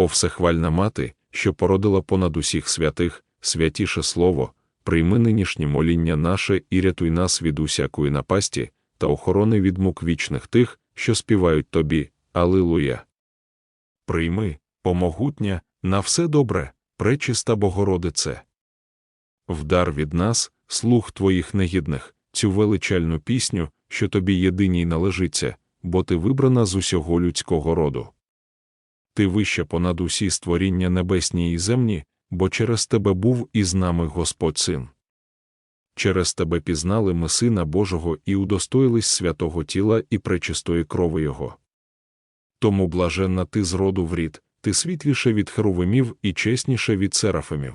О всехвальна мати, що породила понад усіх святих, святіше слово, прийми нинішнє моління наше і рятуй нас від усякої напасті та охорони від мук вічних тих, що співають тобі. Алилуя. Прийми, помогутня, на все добре, пречиста Богородице. Вдар від нас, слух твоїх негідних, цю величальну пісню, що тобі єдиній належиться, бо ти вибрана з усього людського роду. Ти вища понад усі створіння небесні і земні, бо через тебе був із нами Господь Син. Через тебе пізнали ми Сина Божого і удостоїлись святого тіла і пречистої крови Його. Тому блаженна ти з роду в рід, ти світліше від херувимів і чесніше від серафимів.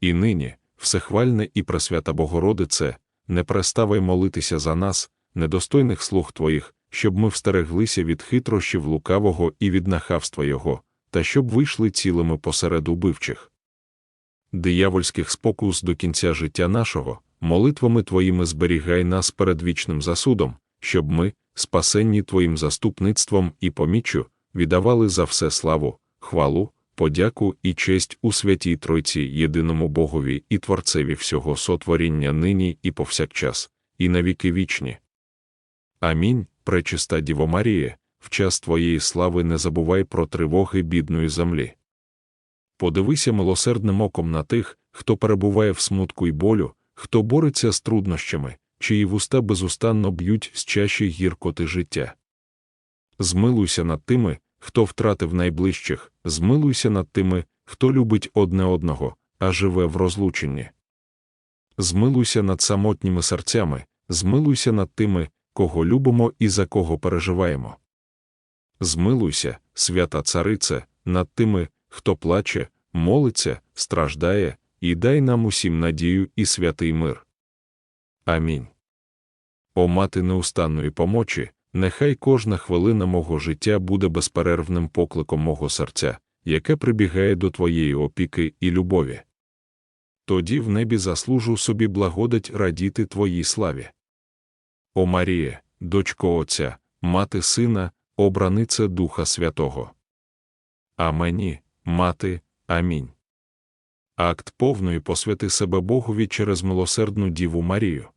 І нині, всехвальне і пресвята Богородице, не переставай молитися за нас, недостойних слуг твоїх, щоб ми встереглися від хитрощів лукавого і від нахавства Його, та щоб вийшли цілими посеред убивчих. Диявольських спокус до кінця життя нашого, молитвами Твоїми зберігай нас перед вічним засудом, щоб ми, спасенні Твоїм заступництвом і поміччю, віддавали за все славу, хвалу, подяку і честь у святій Тройці єдиному Богові і Творцеві всього сотворіння нині і повсякчас, і навіки вічні. Амінь, пречиста Діво Маріє, в час Твоєї слави не забувай про тривоги бідної землі. Подивися милосердним оком на тих, хто перебуває в смутку й болю, хто бореться з труднощами, чиї вуста безустанно б'ють з чаші гіркоти життя. Змилуйся над тими, хто втратив найближчих, змилуйся над тими, хто любить одне одного, а живе в розлученні. Змилуйся над самотніми серцями, змилуйся над тими, кого любимо і за кого переживаємо. Змилуйся, свята царице, над тими, хто плаче, молиться, страждає, і дай нам усім надію і святий мир. Амінь. О мати неустанної помочі, нехай кожна хвилина мого життя буде безперервним покликом мого серця, яке прибігає до твоєї опіки і любові. Тоді в небі заслужу собі благодать радіти твоїй славі. О Маріє, дочко Отця, мати Сина, обранице Духа Святого. А мені, мати, амінь. Акт повної посвяти себе Богові через милосердну Діву Марію.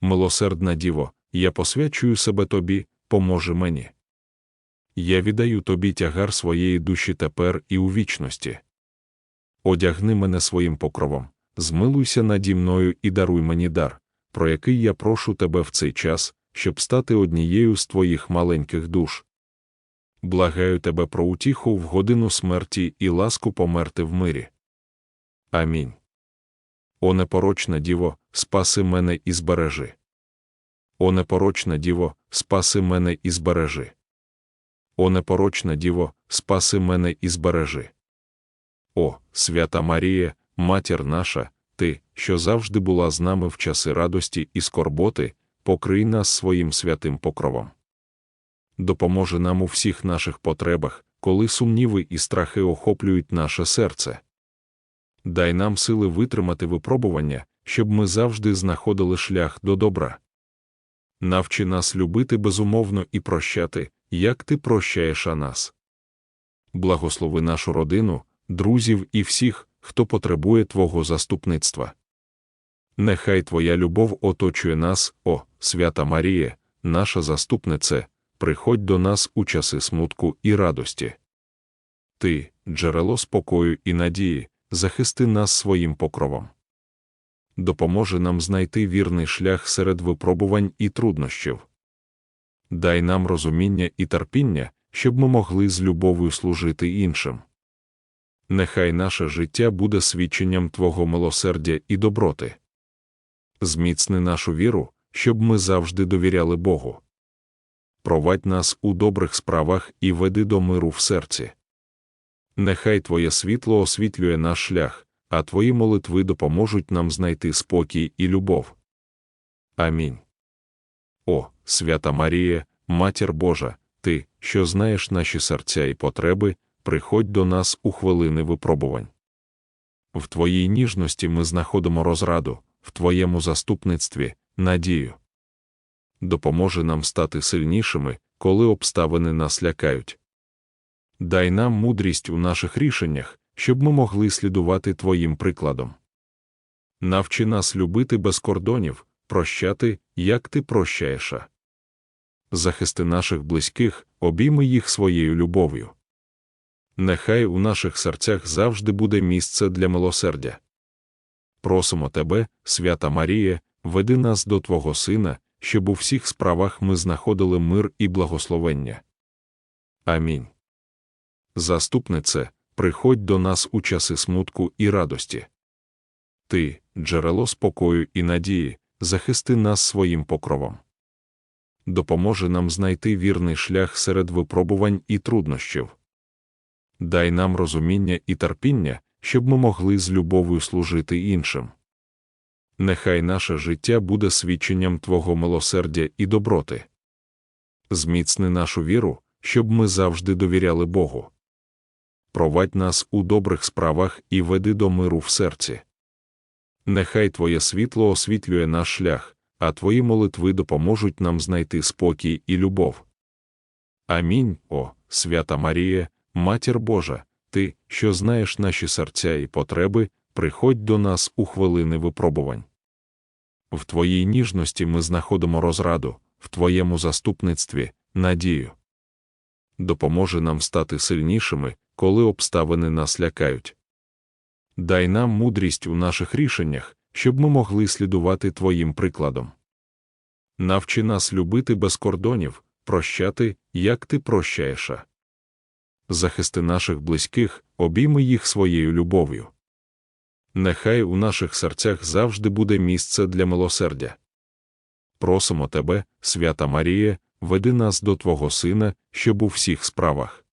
Милосердна Діво, я посвячую себе тобі, поможи мені. Я віддаю тобі тягар своєї душі тепер і у вічності. Одягни мене своїм покровом, змилуйся наді мною і даруй мені дар, про який я прошу тебе в цей час, щоб стати однією з твоїх маленьких душ. Благаю тебе про утіху в годину смерті і ласку померти в мирі. Амінь. О непорочна діво, спаси мене і збережи. О непорочна діво, спаси мене і збережи. О непорочна діво, спаси мене і збережи. О, свята Марія, матір наша, ти, що завжди була з нами в часи радості і скорботи, покрий нас своїм святим покровом. Допоможи нам у всіх наших потребах, коли сумніви і страхи охоплюють наше серце. Дай нам сили витримати випробування, щоб ми завжди знаходили шлях до добра. Навчи нас любити безумовно і прощати, як ти прощаєш а нас. Благослови нашу родину, друзів і всіх, хто потребує Твого заступництва. Нехай Твоя любов оточує нас, о, свята Марія, наша заступнице, приходь до нас у часи смутку і радості. Ти, джерело спокою і надії, захисти нас своїм покровом. Допоможи нам знайти вірний шлях серед випробувань і труднощів. Дай нам розуміння і терпіння, щоб ми могли з любов'ю служити іншим. Нехай наше життя буде свідченням Твого милосердя і доброти. Зміцни нашу віру, щоб ми завжди довіряли Богу. Провадь нас у добрих справах і веди до миру в серці. Нехай Твоє світло освітлює наш шлях, а Твої молитви допоможуть нам знайти спокій і любов. Амінь. О, свята Марія, Матір Божа, Ти, що знаєш наші серця і потреби, приходь до нас у хвилини випробувань. В Твоїй ніжності ми знаходимо розраду, в Твоєму заступництві надію. Допоможи нам стати сильнішими, коли обставини нас лякають. дай нам мудрість у наших рішеннях, щоб ми могли слідувати Твоїм прикладом. Навчи нас любити без кордонів, прощати, як ти прощаєш. Захисти наших близьких, обійми їх своєю любов'ю. Нехай у наших серцях завжди буде місце для милосердя. Просимо Тебе, свята Марія, веди нас до Твого Сина, щоб у всіх справах ми знаходили мир і благословення. Амінь. Заступнице, приходь до нас у часи смутку і радості. Ти, джерело спокою і надії, захисти нас своїм покровом. Допоможи нам знайти вірний шлях серед випробувань і труднощів. Дай нам розуміння і терпіння, щоб ми могли з любов'ю служити іншим. Нехай наше життя буде свідченням Твого милосердя і доброти. Зміцни нашу віру, щоб ми завжди довіряли Богу. Провадь нас у добрих справах і веди до миру в серці. Нехай Твоє світло освітлює наш шлях, а Твої молитви допоможуть нам знайти спокій і любов. Амінь, о, свята Марія, Матір Божа, Ти, що знаєш наші серця і потреби, приходь до нас у хвилини випробувань. В Твоїй ніжності ми знаходимо розраду, в Твоєму заступництві надію. Допоможи нам стати сильнішими, коли обставини нас лякають. Дай нам мудрість у наших рішеннях, щоб ми могли слідувати Твоїм прикладом. Навчи нас любити без кордонів, прощати, як ти прощаєш. Захисти наших близьких, обійми їх своєю любов'ю. Нехай у наших серцях завжди буде місце для милосердя. Просимо Тебе, свята Марія, веди нас до Твого Сина, щоб у всіх справах